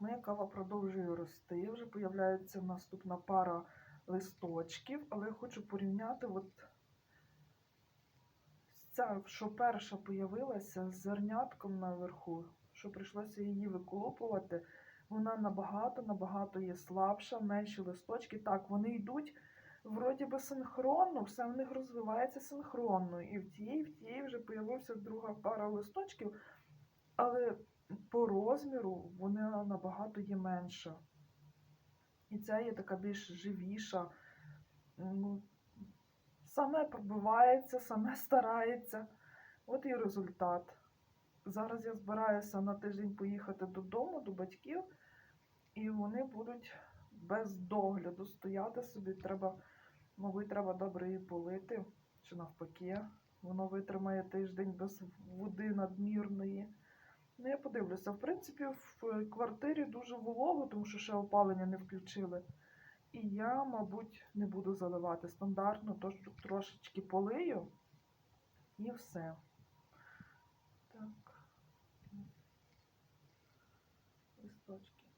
моя кава продовжує рости. Вже появляється наступна пара листочків, але я хочу порівняти от ця, що перша появилася з зернятком наверху, що прийшлося її виколупувати. Вона набагато, набагато є слабша, менші листочки. Так, вони йдуть вроді би синхронно, все в них розвивається синхронно. І в тієї, в тієї вже появився друга пара листочків, але по розміру вона набагато є менша. І ця є така більш живіша. Ну, саме пробивається, саме старається. От і результат. Зараз я збираюся на тиждень поїхати додому, до батьків, і вони будуть без догляду стояти собі. Треба, мабуть, треба добре її полити, чи навпаки, воно витримає тиждень без води надмірної. Ну, я подивлюся. В принципі, в квартирі дуже волого, тому що ще опалення не включили. І я, мабуть, не буду заливати стандартно, тож трошечки полию і все. Так. Листочки.